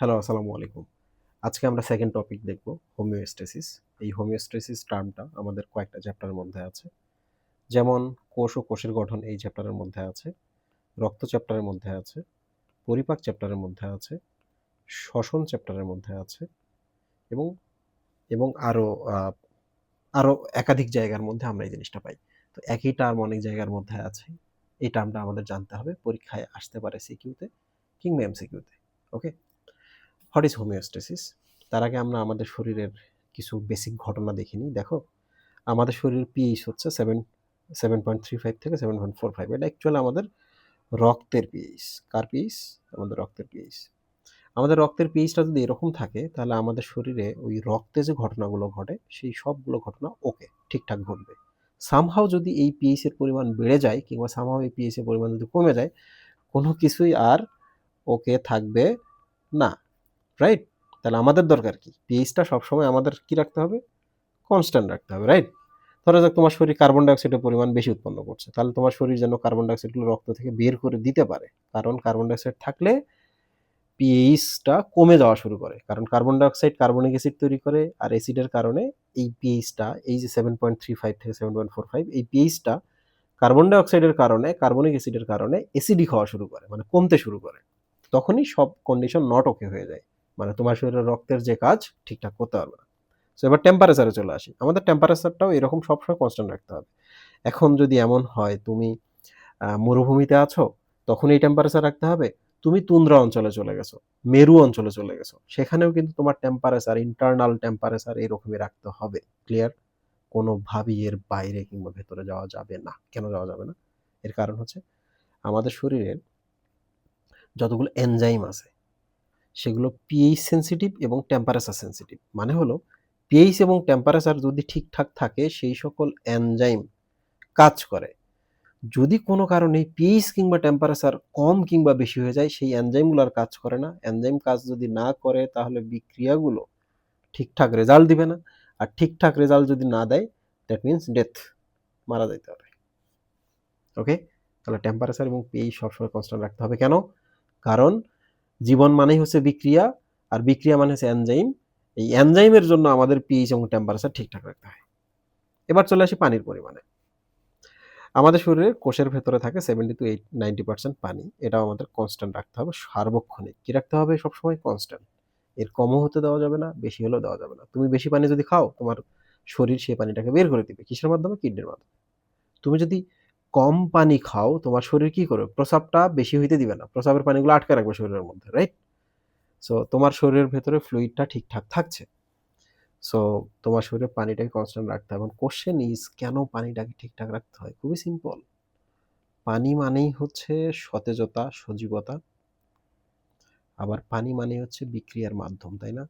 Hello, আসসালামু আলাইকুম। আজকে আমরা সেকেন্ড টপিক দেখব হোমিওস্টেসিস এই হোমিওস্টেসিস টার্মটা আমাদের কয়েকটা চ্যাপ্টারের মধ্যে আছে। যেমন কোষ ও কোষের গঠন এই চ্যাপ্টারের মধ্যে আছে, রক্ত চ্যাপ্টারের মধ্যে আছে, পরিপাক চ্যাপ্টারের মধ্যে আছে, শ্বসন চ্যাপ্টারের মধ্যে আছে এবং এবং আরও আরও একাধিক জায়গার মধ্যে আমরা এই জিনিসটা পাই। তো একই টার্ম অনেক জায়গার মধ্যে আছে। এই টার্মটা আমাদের জানতে হবে, পরীক্ষায় আসতে পারে সিকিউতে কিংবা এমসিকিউতে ওকে হোয়াট ইজ হোমিওস্টেসিস। তার আগে আমরা আমাদের শরীরের কিছু বেসিক ঘটনা দেখিনি দেখো, আমাদের শরীরের পিএইচ হচ্ছে seven seven point three five থেকে সেভেন পয়েন্ট ফোর ফাইভ এটা অ্যাকচুয়ালি আমাদের রক্তের পিএইচ কার পিএইচ আমাদের রক্তের পিএইচ আমাদের রক্তের পিএইচটা যদি এরকম থাকে, তাহলে আমাদের শরীরে ওই রক্তে যে ঘটনাগুলো ঘটে, সেই সবগুলো ঘটনা ওকে ঠিকঠাক ঘটবে। সামহাও যদি এই পিএইচের পরিমাণ বেড়ে যায়, কিংবা সামহাও এই পিএইচের পরিমাণ যদি কমে যায়, কোনো কিছুই আর ওকে থাকবে না। রাইট তাহলে আমাদের দরকার কি? পিএইচটা সবসময় আমাদের কি রাখতে হবে? কনস্ট্যান্ট রাখতে হবে রাইট ধরো যাক তোমার শরীর কার্বন ডাইঅক্সাইডের পরিমাণ বেশি উৎপন্ন করছে। তাহলে তোমার শরীর যেন কার্বন ডাইঅক্সাইডগুলো রক্ত থেকে বের করে দিতে পারে। কারণ কার্বন ডাইঅক্সাইড থাকলে পিএইচটা কমে যাওয়া শুরু করে। কারণ কার্বন ডাইঅক্সাইড কার্বনিক অ্যাসিড তৈরি করে আর অ্যাসিডের কারণে এই পিএইচটা এই যে সেভেন পয়েন্ট থ্রি ফাইভ থেকে সেভেন পয়েন্ট ফোর ফাইভ এই পিএইচটা কার্বন ডাইঅক্সাইডের কারণে কার্বনিক অ্যাসিডের কারণে অ্যাসিডিক হওয়া শুরু করে মানে কমতে শুরু করে। তখনই সব কন্ডিশন নট ওকে হয়ে যায়। মানে তোমার শরীরের রক্তের যে কাজ ঠিকঠাক করতে পারবে না। সো এবার টেম্পারেচারে চলে আসি। আমাদের টেম্পারেচারটাও এরকম সবসময় কনস্ট্যান্ট রাখতে হবে। এখন যদি এমন হয়, তুমি মরুভূমিতে আছো তখন এই টেম্পারেচার রাখতে হবে। তুমি তুন্দ্রা অঞ্চলে চলে গেছো, মেরু অঞ্চলে চলে গেছো, সেখানেও কিন্তু তোমার টেম্পারেচার ইন্টারনাল টেম্পারেচার এরকমই রাখতে হবে। ক্লিয়ার কোনোভাবেই এর বাইরে কিংবা ভেতরে যাওয়া যাবে না। কেন যাওয়া যাবে না? এর কারণ হচ্ছে, আমাদের শরীরের যতগুলো এনজাইম আছে সেগুলো পিএইচ সেন্সিটিভ এবং টেম্পারেচার সেন্সিটিভ মানে হলো পিএইচ এবং টেম্পারেচার যদি ঠিকঠাক থাকে, সেই সকল এনজাইম কাজ করে। যদি কোনো কারণে পিএইচ কিংবা টেম্পারেচার কম কিংবা বেশি হয়ে যায়, সেই এনজাইমগুলো আর কাজ করে না। এনজাইম কাজ যদি না করে, তাহলে বিক্রিয়াগুলো ঠিকঠাক রেজাল্ট দিবে না। আর ঠিকঠাক রেজাল্ট যদি না দেয় দ্যাট মিনস ডেথ মারা যাইতে হবে। ওকে তাহলে টেম্পারেচার এবং পিএইচ সবসময় কনস্ট্যান্ট রাখতে হবে। কেন? কারণ জীবন মানেই হচ্ছে বিক্রিয়া, আর বিক্রিয়া মানে হচ্ছে এনজাইম এই এনজাইমের জন্য আমাদের পিএইচ এবং টেম্পারেচার ঠিকঠাক রাখতে হয়। এবার চলে আসি পানির পরিমাণে। আমাদের শরীরে কোষের ভেতরে থাকে seventy to eight ninety percent পানি। এটাও আমাদের কনস্ট্যান্ট রাখতে হবে, সার্বক্ষণিক। কী রাখতে হবে? সবসময় কনস্ট্যান্ট এর কমও হতে দেওয়া যাবে না, বেশি হলেও দেওয়া যাবে না। তুমি বেশি পানি যদি খাও, তোমার শরীর সেই পানিটাকে বের করে দিবে। কিসের মাধ্যমে? কিডনির মাধ্যমে। তুমি যদি কম পানি খাও, তোমার শরীর কি করবে? প্রসাবটা বেশি হইতে দিবে না। প্রসাবের পানিগুলো আটকে রাখবে শরীরের মধ্যে রাইট সো তোমার শরীরের ভেতরে ফ্লুইডটা ঠিকঠাক থাকছে। সো তোমার শরীরে পানিটাকে কনস্ট্যান্ট রাখতে হবে। কোশ্চেন ইজ কেন পানিটাকে ঠিকঠাক রাখতে হয়? খুবই সিম্পল পানি মানেই হচ্ছে সতেজতা, সজীবতা। আবার পানি মানে হচ্ছে বিক্রিয়ার মাধ্যম, তাই না?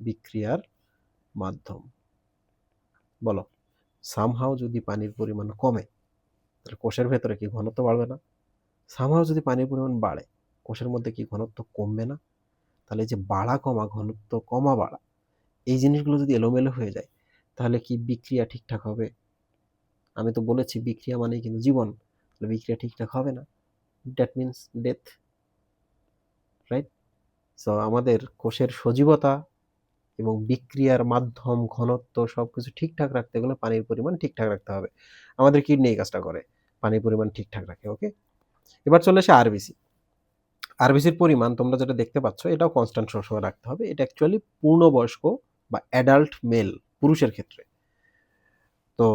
বিক্রিয়ার মাধ্যম। বলো। সামহাও যদি পানির পরিমাণ কমে, তাহলে কোষের ভেতরে কি ঘনত্ব বাড়বে না? সামহাও যদি পানির পরিমাণ বাড়ে, কোষের মধ্যে কি ঘনত্ব কমবে না? তাহলে যে বাড়া কমা, ঘনত্ব কমা বাড়া, এই জিনিসগুলো যদি এলোমেলো হয়ে যায়, তাহলে কি বিক্রিয়া ঠিকঠাক হবে? আমি তো বলেছি বিক্রিয়া মানেই কিন্তু জীবন, তাহলে বিক্রিয়া ঠিকঠাক হবে না। That means death right so আমাদের কোষের সজীবতা এবং বিক্রিয়ার মাধ্যম, ঘনত্ব সব কিছু ঠিকঠাক রাখতে গেলে পানির পরিমাণ ঠিকঠাক রাখতে হবে। আমাদের কিডনি এই কাজটা করে, পানির পরিমাণ ঠিকঠাক রাখে ওকে এবার চলে আসে আরবিসি আরবিসির পরিমাণ তোমরা যেটা দেখতে পাচ্ছ, এটাও কনস্ট্যান্ট সবসময় রাখতে হবে। এটা অ্যাকচুয়ালি পূর্ণবয়স্ক বা অ্যাডাল্ট মেল পুরুষের ক্ষেত্রে। তো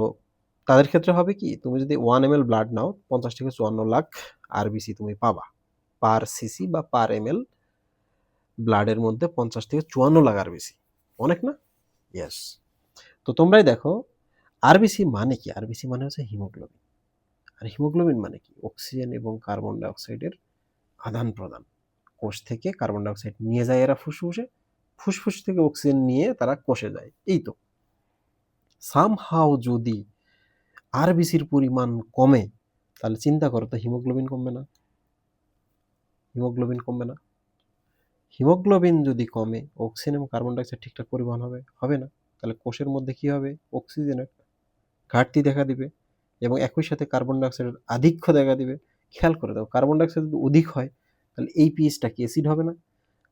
তাদের ক্ষেত্রে হবে কি, তুমি যদি ওয়ান এম এল ব্লাড নাও, পঞ্চাশ থেকে চুয়ান্ন লাখ আরবিসি তুমি পাবা। পার সিসি বা পার এম এল ব্লাডের মধ্যে পঞ্চাশ থেকে চুয়ান্ন লাখ আরবিসি অনেক না? ইয়েস তো তোমরাই দেখো আরবিসি মানে কি? আরবিসি মানে হচ্ছে হিমোগ্লোবিন। আর হিমোগ্লোবিন মানে কি? অক্সিজেন এবং কার্বন ডাইঅক্সাইডের আদান প্রদান। কোষ থেকে কার্বন ডাইঅক্সাইড নিয়ে যায় এরা ফুসফুসে, ফুসফুস থেকে অক্সিজেন নিয়ে তারা কোষে যায়। এই তো। সামহাও যদি আরবিসির পরিমাণ কমে, তাহলে চিন্তা করো তো হিমোগ্লোবিন কমবে না। হিমোগ্লোবিন কমবে না। হিমোগ্লোবিন যদি কমে অক্সিজেন এবং কার্বন ডাইঅক্সাইড ঠিকঠাক পরিবহন হবে হবে না। তাহলে কোষের মধ্যে কি হবে? অক্সিজেনের ঘাটতি দেখা দিবে এবং একই সাথে কার্বন ডাইঅক্সাইডের আধিক্য দেখা দিবে। খেয়াল করে দাও কার্বন ডাইঅক্সাইড যদি অধিক হয়, তাহলে এই পিএইচটা কি অ্যাসিড হবে না?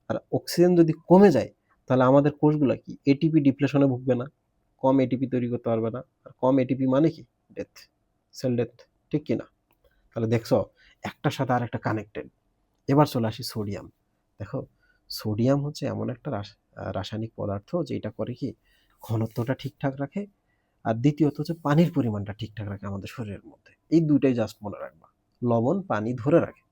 আর অক্সিজেন যদি কমে যায়, তাহলে আমাদের কোষগুলো কি এটিপি ডিপ্লেশনে ভুগবে না। কম এটিপি তৈরি করতে পারবে না। আর কম এটিপি মানে কি? ডেথ সেল ডেথ ঠিক কি না তাহলে দেখছ, একটার সাথে আর একটা কানেক্টেড এবার চলে আসি সোডিয়াম দেখো সোডিয়াম হচ্ছে এমন একটা রাসায়নিক পদার্থ যেটা করে কি ঘনত্বটা ঠিকঠাক রাখে আর দ্বিতীয়ত হচ্ছে পানির পরিমাণটা ঠিকঠাক রাখে আমাদের শরীরের মধ্যে। এই দুইটাই জাস্ট মনে রাখবা। লবণ, পানি ধরে রাখে।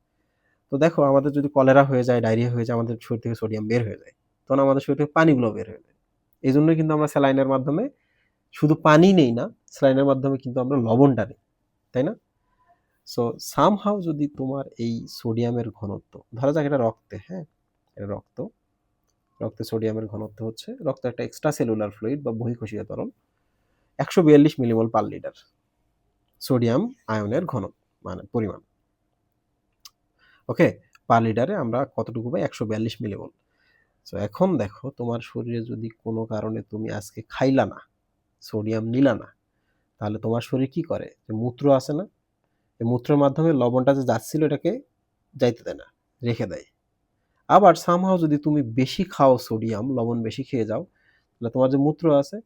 তো দেখো আমাদের যদি কলেরা হয়ে যায়, ডায়রিয়া হয়ে যায়, আমাদের শরীর থেকে সোডিয়াম বের হয়ে যায়, তখন আমাদের শরীর থেকে পানিগুলো বের হয়ে যায়। এই জন্যই কিন্তু আমরা স্যালাইনের মাধ্যমে শুধু পানি নেই না, স্যালাইনের মাধ্যমে কিন্তু আমরা লবণটা নিই, তাই না? সো সামহাও যদি তোমার এই সোডিয়ামের ঘনত্ব, ধরা যাক এটা রক্তে হ্যাঁ? এটা রক্ত। রক্তে সোডিয়ামের ঘনত্ব হচ্ছে, রক্ত একটা এক্সট্রা সেলুলার ফ্লুইড বা বহিঃকোষীয় তরল একশো বিয়াল্লিশ মিলিমোল পার লিটার সোডিয়াম আয়নের ঘন মানে পরিমাণ। ওকে পার লিটারে আমরা কতটুকু পাই? একশো বিয়াল্লিশ মিলিমোল তো এখন দেখো, তোমার শরীরে যদি কোনো কারণে তুমি আজকে খাইলা না, সোডিয়াম নিলা না, তাহলে তোমার শরীর কি করে? যে মূত্র আসে না? এই মূত্রের মাধ্যমে লবণটা যে যাচ্ছিল এটাকে যাইতে দেয় না, রেখে দেয়। আবার সামহাও যদি তুমি বেশি খাও সোডিয়াম লবণ বেশি খেয়ে যাও, তাহলে তোমার যে মূত্র আছে,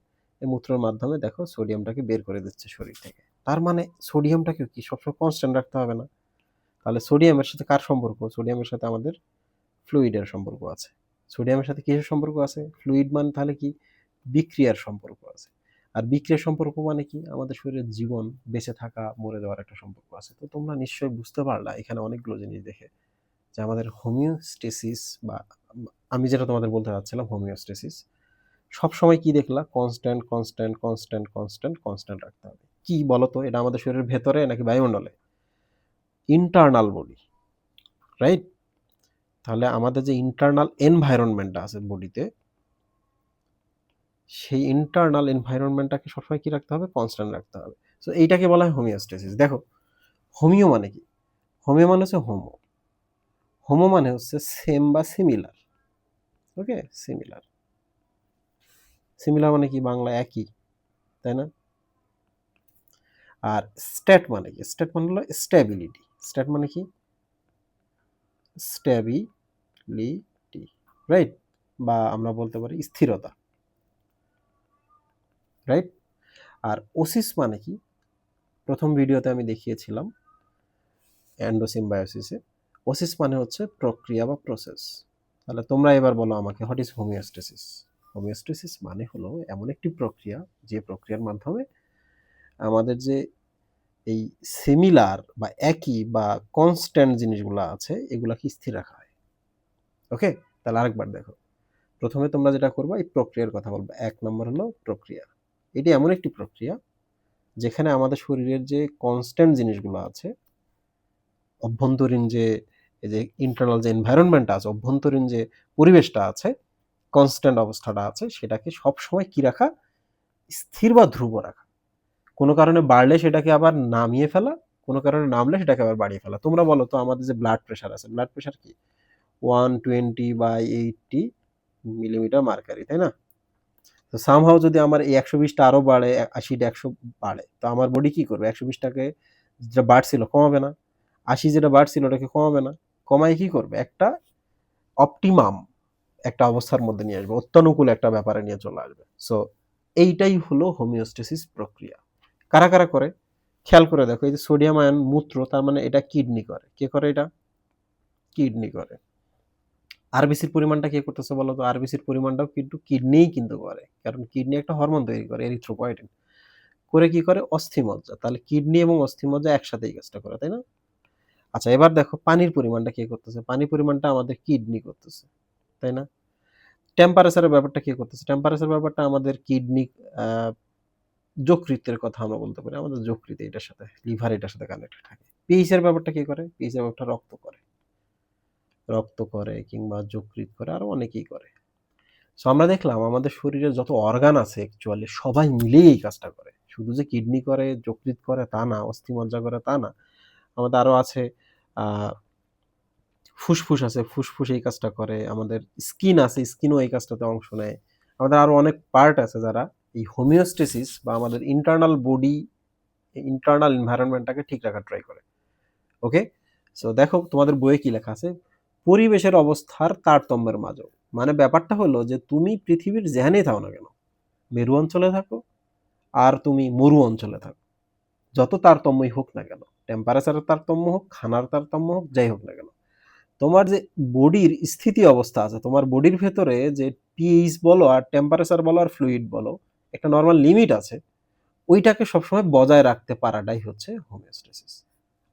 এই মূত্রের মাধ্যমে দেখো সোডিয়ামটাকে বের করে দিচ্ছে শরীর থেকে। তার মানে সোডিয়ামটাকে কি সবসময় কনস্ট্যান্ট রাখতে হবে না? তাহলে সোডিয়ামের সাথে কার সম্পর্ক? সোডিয়ামের সাথে আমাদের ফ্লুইডের সম্পর্ক আছে। সোডিয়ামের সাথে কিসের সম্পর্ক আছে? ফ্লুইড মানে তাহলে কি? বিক্রিয়ার সম্পর্ক আছে। আর বিক্রিয়ার সম্পর্ক মানে কি? আমাদের শরীরের জীবন, বেঁচে থাকা, মরে যাওয়ার একটা সম্পর্ক আছে। তো তোমরা নিশ্চয়ই বুঝতে পারলা এখানে অনেকগুলো জিনিস দেখে। যে আমাদের হোমিওস্টেসিস বা আমি যেটা তোমাদের বলতে চাচ্ছিলাম, হোমিওস্টেসিস, সবসময় কি দেখলা? Constant constant constant constant constant রাখতে হবে। কি বলতো? এটা আমাদের শরীরের ভেতরে নাকি বায়ুমণ্ডলে? ইন্টারনাল বডি রাইট তাহলে আমাদের যে ইন্টারনাল এনভায়রনমেন্টটা আছে বডিতে সেই ইন্টারনাল এনভায়রনমেন্টটাকে সবসময় কি রাখতে হবে? কনস্ট্যান্ট রাখতে হবে। সো এইটাকে বলা হয় হোমিওস্টেসিস। দেখো, হোমিও মানে কি? হোমিও মানে হচ্ছে হোমো হোমো মানে হচ্ছে সেম বা সিমিলার ওকে সিমিলার সিমিলার মানে কি? বাংলা একই, তাই না? আর স্ট্যাট মানে কি? স্ট্যাট মানে হলো স্ট্যাবিলিটি স্ট্যাট মানে কি? স্ট্যাবিলিটি রাইট বা আমরা বলতে পারি স্থিরতা রাইট আর ওসিস মানে কি? প্রথম ভিডিওতে আমি দেখিয়েছিলাম অ্যান্ডোসিম্বায়োসিসে ওসিস মানে হচ্ছে প্রক্রিয়া বা প্রসেস তাহলে তোমরা এবার বলো আমাকে হোয়াট ইজ হোমিওস্টেসিস হোমিওস্টেসিস মানে হলো এমন একটি প্রক্রিয়া, যে প্রক্রিয়ার মাধ্যমে আমাদের যে এই সিমিলার বা একই বা কনস্ট্যান্ট জিনিসগুলো আছে, এগুলাকে স্থির রাখা হয়। ওকে তাহলে আরেকবার দেখো। প্রথমে তোমরা যেটা করব, এই প্রক্রিয়ার কথা বলব। এক নম্বর হলো প্রক্রিয়া। এটি এমন একটি প্রক্রিয়া, যেখানে আমাদের শরীরের যে কনস্ট্যান্ট জিনিসগুলো আছে, অভ্যন্তরীণ যে এই যে ইন্টারনাল যে এনভায়রনমেন্টটা আছে, অভ্যন্তরীণ যে পরিবেশটা আছে কনস্ট্যান্ট অবস্থাটা আছে, সেটাকে সবসময় কি রাখা? স্থির বা ধ্রুব রাখা। কোনো কারণে বাড়লে সেটাকে আবার নামিয়ে ফেলা, কোনো কারণে নামলে সেটাকে আবার বাড়িয়ে ফেলা। তোমরা বলো তো, আমাদের যে ব্লাড প্রেশার আছে ব্লাড প্রেশার কি? One twenty by eighty millimetre mercury তাই না? তো সামহাও যদি আমার এই একশো বিশটা আরও বাড়ে আশিটা একশো বাড়ে, তো আমার বডি কী করবে? একশো বিশটাকে যেটা বাড়ছিল কমাবে না। আশি যেটা বাড়ছিল, ওটাকে কমাবে না। কমাই কি করবে? একটা অপটিমাম একটা অবস্থার মধ্যে নিয়ে আসবে, অত্যানুকূল একটা ব্যাপারে নিয়ে চলে আসবে। সো এইটাই হলো হোমিওস্টেসিস প্রক্রিয়া। কারা কারা করে? খেয়াল করে দেখো, এই যে সোডিয়াম আয়ন মূত্র, তার মানে এটা কিডনি করে। কে করে এটা? কিডনি করে। আরবিসির পরিমাণটা কে করতেছে বলো তো? আরবিসির পরিমাণটাও কিন্তু কিডনিই কিন্তু করে। কারণ কিডনি একটা হরমোন তৈরি করে এরিথ্রোপয়েটিন করে কি করে? অস্থিমজ্জা। তাহলে কিডনি এবং অস্থিমজ্জা একসাথেই কাজটা করে, তাই না? আচ্ছা এবার দেখো পানির পরিমাণটা কে করতেছে? পানির পরিমাণটা আমাদের কিডনি করতেছে, তাই না? টেম্পারেচারের ব্যাপারটা কে করতেছে? টেম্পারেচার ব্যাপারটা আমাদের কিডনি যকৃতের কথা আমরা বলতে পারি। আমাদের যকৃত এটার সাথে লিভার এটার সাথে কানেক্টেড থাকে। পিএইচ এর ব্যাপারটা কি করে? পিএইচের ব্যাপারটা রক্ত করে। রক্ত করে কিংবা যকৃত করে, আরও অনেকেই করে। সো আমরা দেখলাম আমাদের শরীরে যত অর্গান আছে অ্যাকচুয়ালি সবাই মিলেই এই কাজটা করে। শুধু যে কিডনি করে যকৃত করে তা না, অস্থিমজ্জা করে তা না আমাদের আরও আছে ফুসফুস আছে, ফুসফুস এই কাজটা করে, আমাদের স্কিন আছে, স্কিনও এই কাজটাতে অংশ নেয়। আমাদের আরও অনেক পার্ট আছে যারা এই হোমিওস্টেসিস বা আমাদের ইন্টারনাল বডি ইন্টারনাল এনভায়রনমেন্টটাকে ঠিক রাখার ট্রাই করে। ওকে সো দেখো তোমাদের বইয়ে কি লেখা আছে? পরিবেশের অবস্থার তারতম্যের মাঝেও। মানে ব্যাপারটা হলো যে তুমি পৃথিবীর যেখানেই থাকো না কেন, মেরু অঞ্চলে থাকো আর তুমি মরু অঞ্চলে থাকো। যত তারতম্যই হোক না কেন টেম্পারেচারের তারতম্য হোক, খানার তারতম্য হোক, যাই হোক না কেন। তোমার যে বডির স্থিতি অবস্থা আছে, তোমার বডির ভেতরে যে পিএইচ বলো আর টেম্পারেচার বলো আর ফ্লুইড বলো, একটা নর্মাল লিমিট আছে, ওইটাকে সবসময় বজায় রাখতে পারাটাই হচ্ছে হোমিওস্টেসিস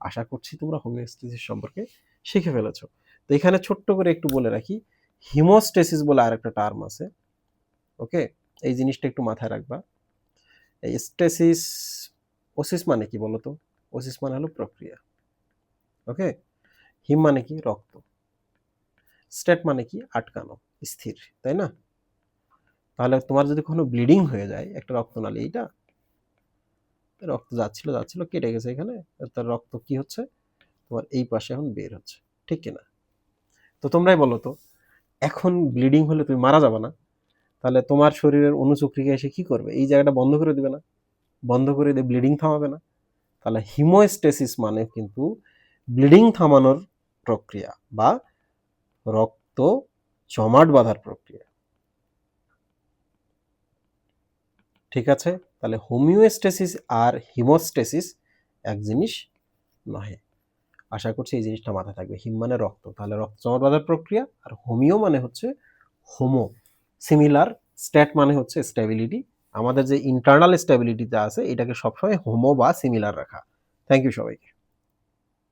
আশা করছি তোমরা হোমিওস্টেসিস সম্পর্কে শিখে ফেলেছো। তো এখানে ছোট্ট করে একটু বলে রাখি হিমোস্টেসিস বলে আরেকটা টার্ম আছে ওকে এই জিনিসটা একটু মাথায় রাখবা। এই স্টেসিস ওসিস মানে কি বলতো? ওসিস মানে হলো প্রক্রিয়া ওকে হিম মানে কি? রক্ত। স্টেট মানে কি? আটকানো। স্থির। তাই না? তাহলে তোমার যদি কোনো ব্লিডিং হয়ে যায়, একটা রক্তনালী এইটা রক্ত যাচ্ছিল যাচ্ছিল, কেটে গেছে এখানে। তার রক্ত কি হচ্ছে? তোমার এই পাশে এখন বের হচ্ছে। ঠিক কিনা? তো তোমরাই বলো তো, এখন ব্লিডিং হলে তুমি মারা যাবে না? তাহলে তোমার শরীরের অনুচক্রিকা এসে কি করবে? এই জায়গাটা বন্ধ করে দিবে না? বন্ধ করে দিয়ে ব্লিডিং থামাবে না? তাহলে হিমোস্টেসিস মানে কিন্তু ব্লিডিং থামানোর প্রক্রিয়া বা রক্ত জমাট বাঁধার প্রক্রিয়া। ঠিক আছে? তাহলে হোমিওস্টেসিস আর হিমোস্টেসিস এক জিনিস নহে। আশা করছি এই জিনিসটা মাথায় থাকবে। হিম মানে রক্ত। তাহলে রক্ত জমাট বাঁধার প্রক্রিয়া আর হোমিও মানে হচ্ছে হোমো। সিমিলার স্ট্যাট মানে হচ্ছে স্টেবিলিটি আমাদের যে ইন্টারনাল স্টেবিলিটিটা আছে এটাকে সবসময় হোমো বা সিমিলার রাখা। থ্যাংক ইউ সবাইকে।